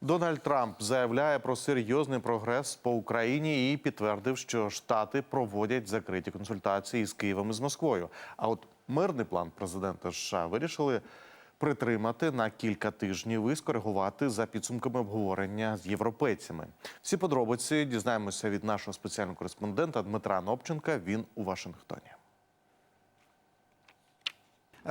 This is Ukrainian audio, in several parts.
Дональд Трамп заявляє про серйозний прогрес по Україні і підтвердив, що Штати проводять закриті консультації з Києвом і з Москвою. А от мирний план президента США вирішили притримати на кілька тижнів і скоригувати за підсумками обговорення з європейцями. Всі подробиці дізнаємося від нашого спеціального кореспондента Дмитра Нопченка. Він у Вашингтоні.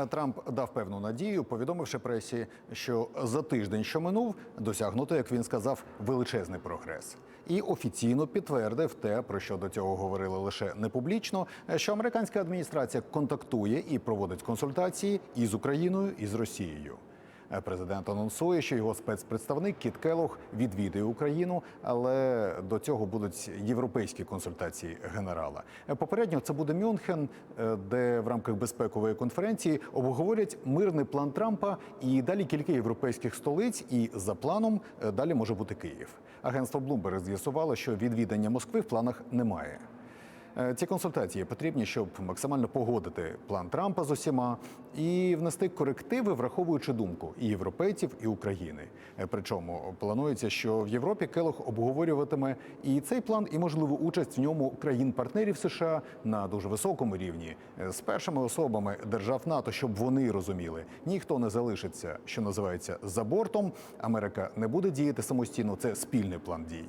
Трамп дав певну надію, повідомивши пресі, що за тиждень, що минув, досягнуто, як він сказав, величезний прогрес, і офіційно підтвердив те, про що до цього говорили лише не публічно, що американська адміністрація контактує і проводить консультації і з Україною, і з Росією. Президент анонсує, що його спецпредставник Кіт Келох відвідає Україну, але до цього будуть європейські консультації генерала. Попередньо це буде Мюнхен, е, де в рамках безпекової конференції обговорять мирний план Трампа і далі кілька європейських столиць. І за планом е, далі може бути Київ. Агентство Bloomberg з'ясувало, що відвідання Москви в планах немає. Е, Ці консультації потрібні, щоб максимально погодити план Трампа з усіма і внести корективи, враховуючи думку і європейців, і України. Е, Причому планується, що в Європі Келох обговорюватиме і цей план, і можливу участь в ньому країн-партнерів США на дуже високому рівні е, з першими особами держав НАТО, щоб вони розуміли, ніхто не залишиться, що називається за бортом. Америка не буде діяти самостійно. Це спільний план дій.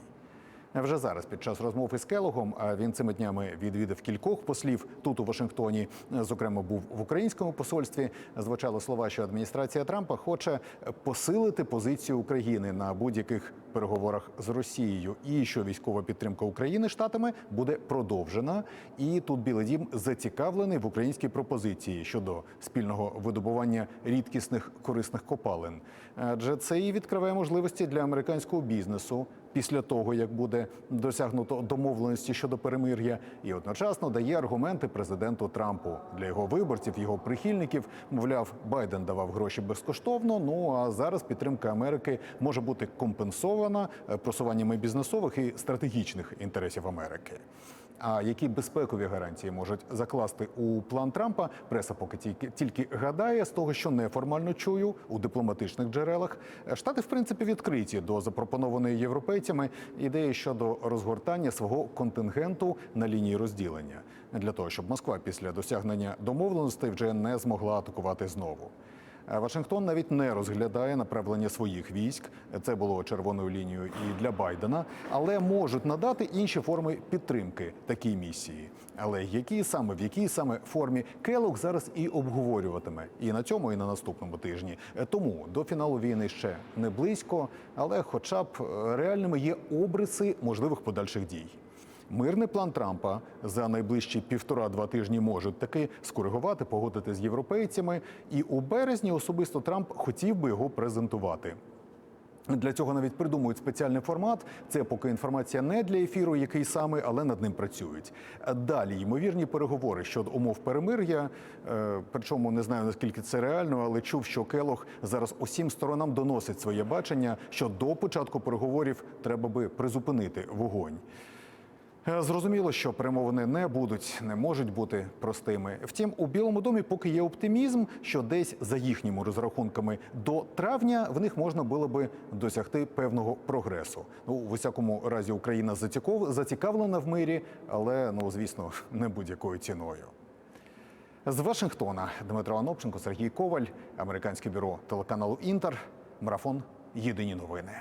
Вже зараз, під час розмов із Келогом, він цими днями відвідав кількох послів тут у Вашингтоні. Зокрема, був в українському посольстві. Звучало слова, що адміністрація Трампа хоче посилити позицію України на будь-яких переговорах з Росією, і що військова підтримка України штатами буде продовжена. І тут Білий Дім зацікавлений в українській пропозиції щодо спільного видобування рідкісних корисних копалин. Адже це і відкриває можливості для американського бізнесу після того, як буде досягнуто домовленості щодо перемир'я, і одночасно дає аргументи президенту Трампу для його виборців, його прихильників. Мовляв, Байден давав гроші безкоштовно. Ну а зараз підтримка Америки може бути компенсована е, просуваннями бізнесових і стратегічних інтересів Америки. А які безпекові гарантії можуть закласти у план Трампа? Преса поки тільки тільки гадає з того, що неформально чую у дипломатичних джерелах. Штати, в принципі, відкриті до запропонованої європейцями ідеї щодо розгортання свого контингенту на лінії розділення для того, щоб Москва після досягнення домовленостей вже не змогла атакувати знову. Е, Вашингтон навіть не розглядає направлення своїх військ. Це було червоною лінією і для Байдена, але можуть надати інші форми підтримки такій місії. Але які саме в якій саме формі Келок зараз і обговорюватиме і на цьому, і на наступному тижні. Е, Тому до фіналу війни ще не близько, але, хоча б е, реальними є обриси можливих подальших дій. Мирний план Трампа за найближчі півтора-два тижні можуть таки скоригувати, погодити з європейцями. І у березні особисто Трамп хотів би його презентувати. Для цього навіть придумують спеціальний формат. Це поки інформація не для ефіру, який саме, але над ним працюють. Далі ймовірні переговори щодо умов перемир'я. Е, Причому не знаю наскільки це реально, але чув, що Келох зараз усім сторонам доносить своє бачення, що до початку переговорів треба би призупинити вогонь. Е, Зрозуміло, що перемовини не будуть, не можуть бути простими. Втім, у Білому домі поки є оптимізм, що десь за їхніми розрахунками до травня в них можна було би досягти певного прогресу. Ну, в усякому разі, Україна зацікавлена в мирі, але ну звісно, не будь-якою ціною. З Вашингтона Дмитро Анопченко, Сергій Коваль, американське бюро телеканалу Інтер. Марафон. Єдині новини.